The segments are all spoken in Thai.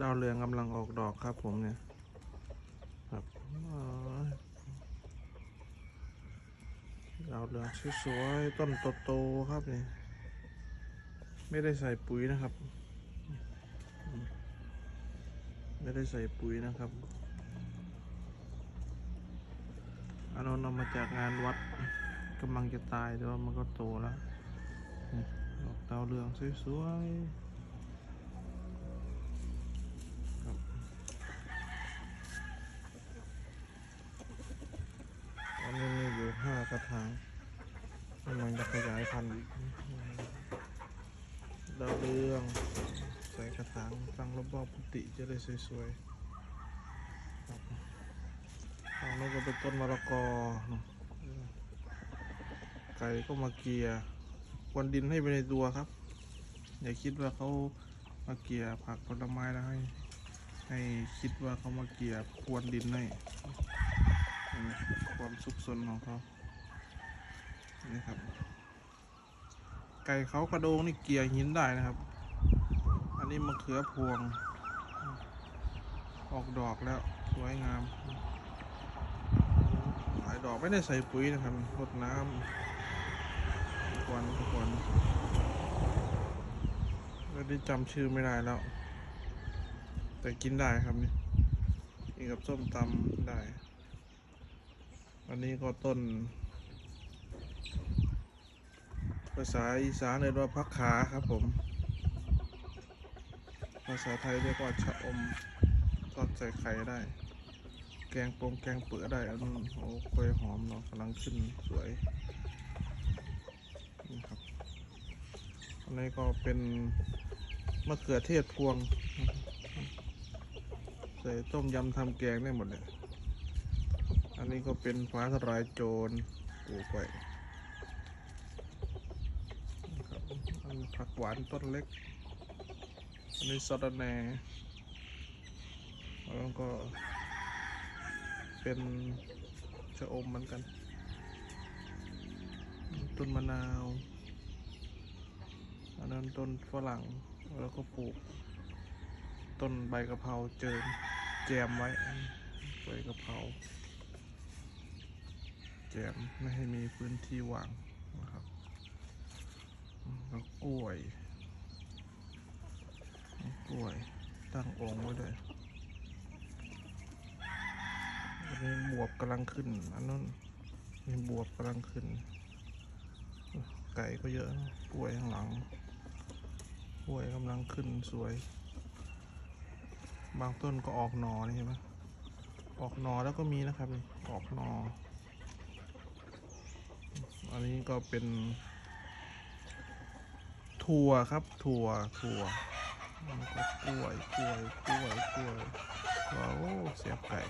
ดาวเรืองกำลังออกดอกครับผมเนี่ยครับดาวเรืองสวยๆต้นโตๆครับนี่ไม่ได้ใส่ปุ๋ยนะครับ ไม่ได้ใส่ปุ๋ยนะครับอันนั้นเอามาจากงานวัดกำลังจะตายแต่ว่ามันก็โตแล้วดอกดาวเรืองสวยๆครับตอนนี้มีอยู่ห้ากระถางกำลังจะขยายพันธุ์อีกดาวเรืองใส่กระถางตั้งรอบๆกุฏิจะได้สวยๆครับทางโน้นก็เป็นต้นมะละกอไก่ก็มาเกียร์ควนดินให้ไปในตัวครับ อย่าคิดว่าเขามาเกียร์ผักผลไม้แล้วให้ ให้คิดว่าเขามาเกียควนดินให้ความสุขสนของเขา นี่ครับ ไก่เขากระโดงนี่เกียร์หินได้นะครับ อันนี้มะเขือพวง ออกดอกแล้วสวยงามหลายดอกไม่ได้ใส่ปุ๋ยนะครับรดน้ำทุกวันทุกวันไม่ได้จำชื่อไม่ได้แล้ว แต่กินได้ครับนี่กินกับส้มตำได้ อันนี้ก็ต้น ภาษาอีสานเรียกว่าพักขาครับผม ภาษาไทยเรียกว่าชะอมทอดใส่ไข่ได้ แกงปงแกงเปือได้อันนั้นโอ้กล้วยหอมเนาะกำลังขึ้นสวยนี่ครับอันนี้ก็เป็นมะเขือเทศพวง ใส่ต้มยำทำแกงได้หมดเลยอันนี้ก็เป็นฟ้าทลายโจรปลูกไว้นะครับอัน ผักหวานต้นเล็ก อันนี้สะระแหน่แล้วก็ เป็นชะอมเหมือนกัน ต้นมะนาว อันนั้นต้นฝรั่ง แล้วก็ปลูก ต้นใบกะเพราเจิมแจมไว้ ใบกะเพราแจมไม่ให้มีพื้นที่ว่าง แล้วกล้วยกล้วย ตั้งองค์ไว้ด้วยอันนี้บวบกำลังขึ้น อันนั้นมีบวบกำลังขึ้น ไก่ก็เยอะกล้วยข้างหลังกล้วยกำลังขึ้นสวย บางต้นก็ออกหนอนี่เห็นไหมออกหนอแล้วก็มีนะครับนี่ออกหนออันนี้ก็เป็น ถั่วครับถั่วถั่วแล้วก็กล้วยกล้วยกล้วยกล้วยว้าวเสียบไก่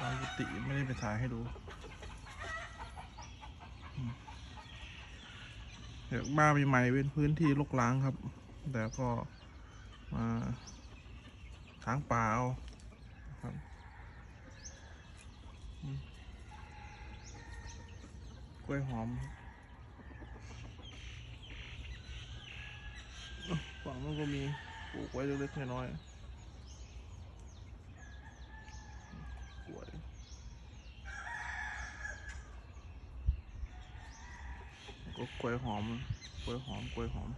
วางกุฏิไม่ได้ไปถ่ายให้ดูเดี๋ยวบ้านใหม่เป็นพื้นที่รกร้างครับ แต่ก็มาทางป่าเอาครับกล้วยหอม ฝั่งนู้นก็มีปลูกไว้เล็กๆน้อยๆกล้วยก็กล้วยหอมกล้วยหอมกล้วยหอม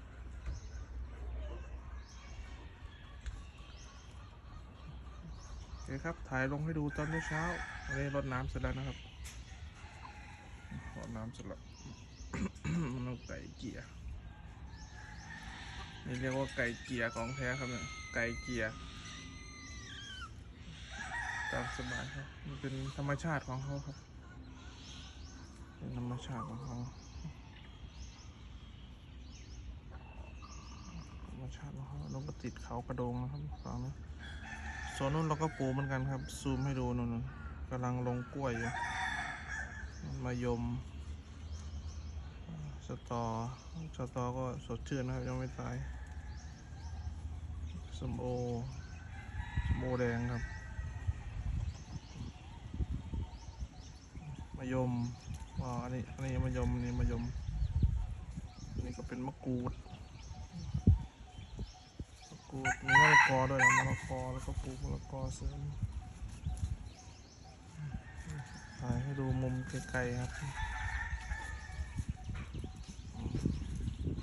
โอเคครับถ่ายลงให้ดูตอนเช้าๆวันนี้รดน้ำเสร็จแล้วนะครับรดน้ำเสร็จแล้วน้ำไก่เกียร์ นี่เรียกว่าไก่เกียร์ของแท้ครับเนี่ยไก่เกียร์ตามสบายครับมันเป็นธรรมชาติของเขาครับ เป็นธรรมชาติของเขาธรรมชาติของเขาล้วก็ติดเขากระโดงนะครับฝั่งนู้โซนนู้นเราก็ปูเหมือนกันครับ ซูมให้ดูนู่นนกำลังลงกล้วยอยู่มายม สตอ สตอก็สดชื่นนะครับยังไม่ตายสมโอสมโอแดงครับมะยมอ๋ออันนี้อันนี้มะยมอันนี้มะยมอันนี้ก็เป็นมะกรูดมะกรูดมีมะละกอด้วยนะมะละกอแล้วก็ปลูกมะละกอเสริมถ่ายให้ดูมุมไกลๆครับ